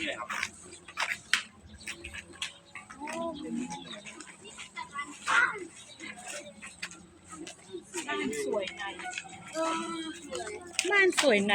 นี่เลยครับบ้านสวยในบ้านสวยใน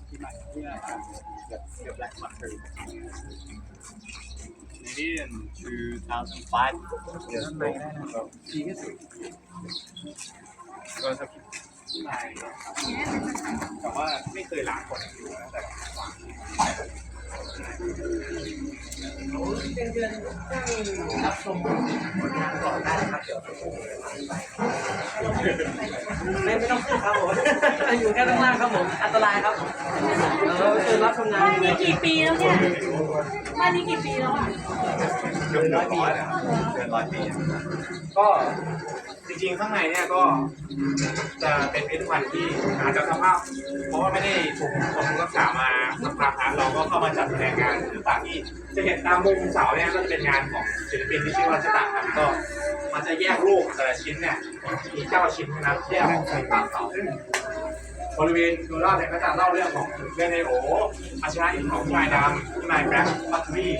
นี่ยเคยคนเจอชายดำนะคือโซเนียเดนต่อเดอะบัตเตอรี่เอ่อแบล็กที่มันที่เราทำเดอะเดอะแบล็กบัตเตอรี่ Maybe in 2005 years ago. So, ดีที่สุดก็จะที่มาแต่ว่าไม่เคยล้างคนอยู่ตั้งแต่วาง รับชมผลงานก่อนได้นะครับเดี๋ยวไม่ไม่ต้องขึ้นครับผมอยู่แค่ข้างล่างครับผมอันตรายครับเราเชิญรับชมงานบ้านนี้กี่ปีแล้วเนี่ยบ้านนี้กี่ปีแล้วอะเกือบร้อยปีแล้วเกินร้อยปีก็จริงๆข้างในเนี่ยก็จะเป็นพิพิธภัณฑ์ที่อาจจะสภาพ เพราะว่าไม่ได้ถูกบำรุงรักษามาสัก เราก็เข้ามาจัดแสดงงานต่างๆที่จะเห็นตามมุมเสาเนี่ยก็จะเป็นงานของศิลปินที่ชื่อว่าชะตาครับก็มันจะแยกรูปแต่ละชิ้นเนี่ยมีเก้าชิ้นนะครับแยกออกไปตามเสาซึ่งบริเวณโดยรอบเนี่ยก็จะเล่าเรื่องของเรื่องในโออาชนะอินของชายดำที่นายแบล็คบัตตี้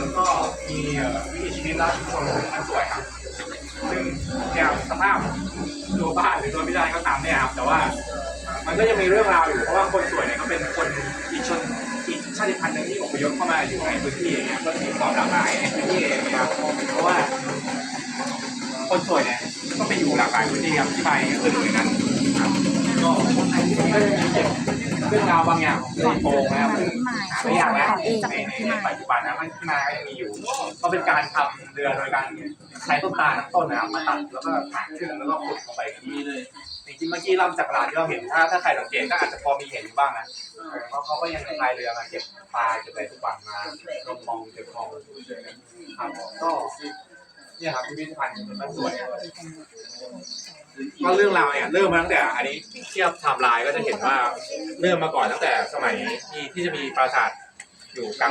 แล้วก็มีวิถีชีวิตและคนมันสวยครับซึ่งเนี่ยสภาพตัวบ้านหรือตัวพิจารก็ตามเนี่ยครับแต่ว่ามันก็ยังมีเรื่องราวอยู่เพราะว่าคนสวยเนี่ยก็เป็นคนอีกชนาติพันธุ์หนึ่งที่อพยพเข้ามาอยู่ในพื้นที่อย่างเงี้ยก็มีความหลากหลายในพื้นที่เองนะครับเพราะว่า คนสวยเนี่ยก็ไปอยู่หลากหลายพื้นที่ครับที่ไปอื่นเหมือนกันครับก็ก็จะมีเก็บเรื่องราวบางอย่างของเรื่องโปงนะครับซึ่งหาไม่ยากแล้วในในปัจจุบันนะมันที่มาก็ยังมีอยู่ ก็เป็นการทำเรือโดยการใช้ต้นตาลทั้งต้นนะครับมาตัดแล้วก็ถางขึ้นแล้วก็ขุดลงไปที่เลย จริงๆเมื่อกี้ลำจากรานที่เราเห็นถ้าถ้าใครสังเกตก็อาจจะพอมีเห็นอยู่บ้างนะเพราะเขาก็ยังพายเรือมาเก็บปลาเก็บอะไรทุกวันมาลงมองเก็บมองครับก็เนี่ยครับพิพิธภัณฑ์มันสวยก็เรื่องราวเนี่ยเริ่มมาตั้งแต่ อันนี้เทียบไทม์ไลน์ก็จะเห็นว่าเริ่มมาก่อนตั้งแต่สมัยที่ที่จะมีปราสาทอยู่กลาง